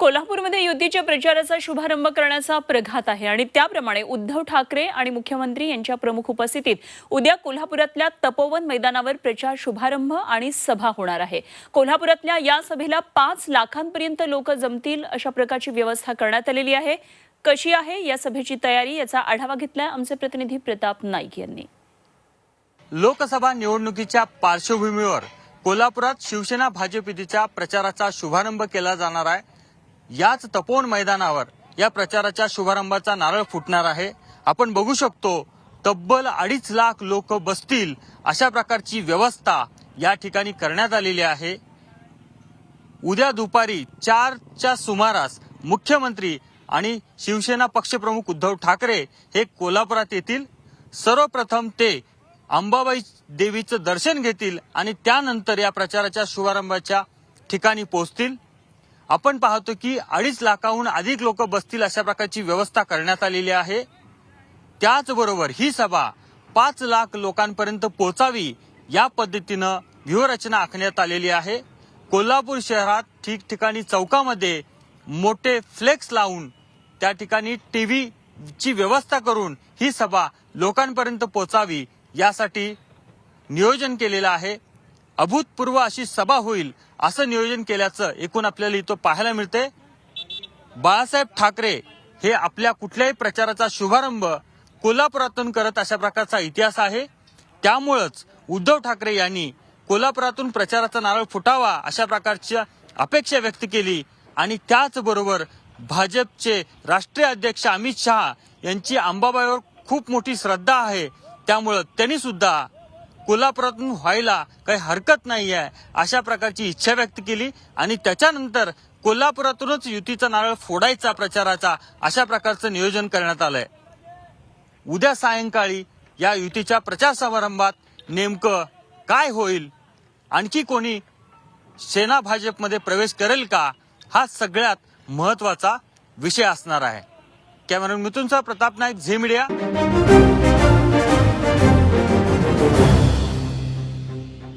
कोल्हापूरमध्ये युतीच्या प्रचाराचा शुभारंभ करण्याचा प्रघात आहे आणि त्याप्रमाणे उद्धव ठाकरे आणि मुख्यमंत्री यांच्या प्रमुख उपस्थितीत उद्या कोल्हापुरातल्या तपोवन मैदानावर प्रचार शुभारंभ आणि सभा होणार आहे. कोल्हापुरातल्या या सभेला पाच लाखांपर्यंत लोक जमतील अशा प्रकारची व्यवस्था करण्यात आलेली आहे. कशी आहे या सभेची तयारी याचा आढावा घेतलाय आमचे प्रतिनिधी प्रताप नाईक यांनी. लोकसभा निवडणुकीच्या पार्श्वभूमीवर कोल्हापुरात शिवसेना भाजप युतीच्या प्रचाराचा शुभारंभ केला जाणार आहे. याच तपोवन मैदानावर या प्रचाराच्या शुभारंभाचा नारळ फुटणार आहे. आपण बघू शकतो तब्बल अडीच लाख लोक बसतील अशा प्रकारची व्यवस्था या ठिकाणी करण्यात आलेली आहे. उद्या दुपारी चारच्या सुमारास मुख्यमंत्री आणि शिवसेना पक्षप्रमुख उद्धव ठाकरे हे कोल्हापुरात येतील. सर्वप्रथम ते अंबाबाई देवीचं दर्शन घेतील आणि त्यानंतर या प्रचाराच्या शुभारंभाच्या ठिकाणी पोहोचतील. आपण पाहतो की अडीच लाखाहून अधिक लोक बसतील अशा प्रकारची व्यवस्था करण्यात आलेली आहे. त्याचबरोबर ही सभा पाच लाख लोकांपर्यंत पोहोचावी या पद्धतीनं व्यूहरचना आखण्यात आलेली आहे. कोल्हापूर शहरात ठिकठिकाणी चौकामध्ये मोठे फ्लेक्स लावून त्या ठिकाणी टीव्ही ची व्यवस्था करून ही सभा लोकांपर्यंत पोहोचावी यासाठी नियोजन केलेलं आहे. अभूतपूर्व अशी सभा होईल असं नियोजन केल्याचं एकूण आपल्याला इथं पाहायला मिळते बाळासाहेब ठाकरे हे आपल्या कुठल्याही प्रचाराचा शुभारंभ कोल्हापुरातून करत अशा प्रकारचा इतिहास आहे. त्यामुळंच उद्धव ठाकरे यांनी कोल्हापुरातून प्रचाराचा नारळ फुटावा अशा प्रकारची अपेक्षा व्यक्त केली आणि त्याचबरोबर भाजपचे राष्ट्रीय अध्यक्ष अमित शहा यांची अंबाबाईवर खूप मोठी श्रद्धा आहे. त्यामुळं त्यांनी सुद्धा कोल्हापुरातून व्हायला काही हरकत नाही आहे अशा प्रकारची इच्छा व्यक्त केली आणि त्याच्यानंतर कोल्हापुरातूनच युतीचा नारळ फोडायचा प्रचाराचा अशा प्रकारचं नियोजन करण्यात आलंय. उद्या सायंकाळी या युतीच्या प्रचार समारंभात नेमकं काय होईल? आणखी कोणी सेना भाजपमध्ये प्रवेश करेल का? हा सगळ्यात महत्त्वाचा विषय असणार आहे. कॅमेरा मिथुनचा प्रताप नाईक झी मीडिया.